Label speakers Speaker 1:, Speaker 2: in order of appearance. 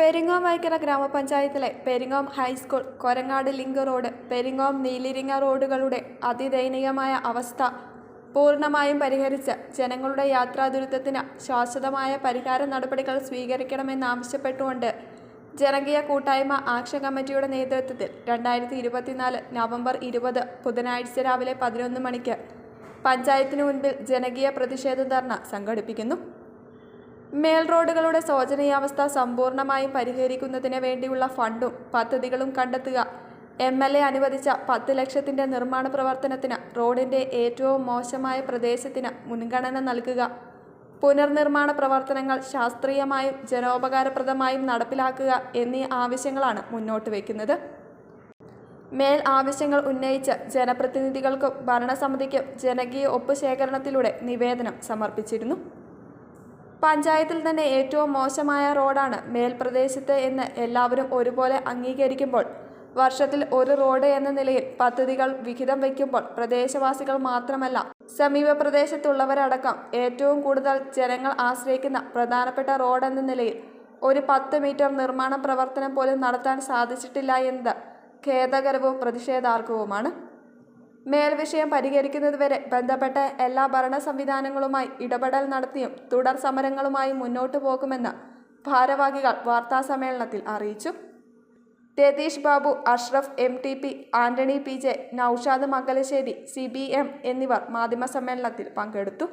Speaker 1: പെരിങ്ങോം വൈക്കര ഗ്രാമപഞ്ചായത്തിലെ Peringome high school Korangad link road Peringome Neeliringa റോഡുകളുടെ അതിദയനീയമായ അവസ്ഥ പൂർണമായും പരിഹരിച്ച് ജനങ്ങളുടെ യാത്രാ ദുരിതത്തിന് ശാശ്വതമായ പരിഹാര നടപടികൾ സ്വീകരിക്കണമെന്നാവശ്യപ്പെട്ടുകൊണ്ട് ജനകീയ കൂട്ടായ്മ ആക്ഷൻ കമ്മിറ്റിയുടെ നേതൃത്വത്തിൽ രണ്ടായിരത്തി ഇരുപത്തിനാല് നവംബർ ഇരുപത് ബുധനാഴ്ച രാവിലെ പതിനൊന്ന് മണിക്ക് പഞ്ചായത്തിനു മുൻപിൽ ജനകീയ പ്രതിഷേധ ധർണ സംഘടിപ്പിക്കുന്നു. മേൽ റോഡുകളുടെ ശോചനീയാവസ്ഥ സമ്പൂർണമായും പരിഹരിക്കുന്നതിന് വേണ്ടിയുള്ള ഫണ്ടും പദ്ധതികളും കണ്ടെത്തുക. എം എൽ എ അനുവദിച്ച പത്ത് ലക്ഷത്തിന്റെ നിർമ്മാണ പ്രവർത്തനത്തിന് റോഡിന്റെ ഏറ്റവും മോശമായ പ്രദേശത്തിന് മുൻഗണന നൽകുക. പുനർനിർമ്മാണ പ്രവർത്തനങ്ങൾ ശാസ്ത്രീയമായും ജനോപകാരപ്രദമായും നടപ്പിലാക്കുക എന്നീ ആവശ്യങ്ങളാണ് മുന്നോട്ട് വയ്ക്കുന്നത്. മേൽ ആവശ്യങ്ങൾ ഉന്നയിച്ച് ജനപ്രതിനിധികൾക്കും ഭരണസമിതിക്കും ജനകീയ ഒപ്പ് ശേഖരണത്തിലൂടെ നിവേദനം സമർപ്പിച്ചിരുന്നു. പഞ്ചായത്തിൽ തന്നെ ഏറ്റവും മോശമായ റോഡാണ് മേൽപ്രദേശത്ത് എന്ന് എല്ലാവരും ഒരുപോലെ അംഗീകരിക്കുമ്പോൾ. വർഷത്തിൽ ഒരു റോഡ് എന്ന നിലയിൽ പദ്ധതികൾ വിഹിതം വയ്ക്കുമ്പോൾ പ്രദേശവാസികൾ മാത്രമല്ല സമീപ പ്രദേശത്തുള്ളവരടക്കം ഏറ്റവും കൂടുതൽ ജനങ്ങൾ ആശ്രയിക്കുന്ന പ്രധാനപ്പെട്ട റോഡ് എന്ന നിലയിൽ ഒരു പത്ത് മീറ്റർ നിർമ്മാണ പ്രവർത്തനം പോലും നടത്താൻ സാധിച്ചിട്ടില്ല എന്നത് ഖേദകരവും പ്രതിഷേധാർഹവുമാണ്. മേൽവിഷയം പരിഹരിക്കുന്നതുവരെ ബന്ധപ്പെട്ട എല്ലാ ഭരണ സംവിധാനങ്ങളുമായി ഇടപെടൽ നടത്തിയും തുടർ സമരങ്ങളുമായി മുന്നോട്ടു പോകുമെന്ന് ഭാരവാഹികൾ വാർത്താസമ്മേളനത്തിൽ അറിയിച്ചു. Ratheesh Babu Ashraf M T P Antony P J Noushad Mangalassery C B M എന്നിവർ മാധ്യമസമ്മേളനത്തിൽ പങ്കെടുത്തു.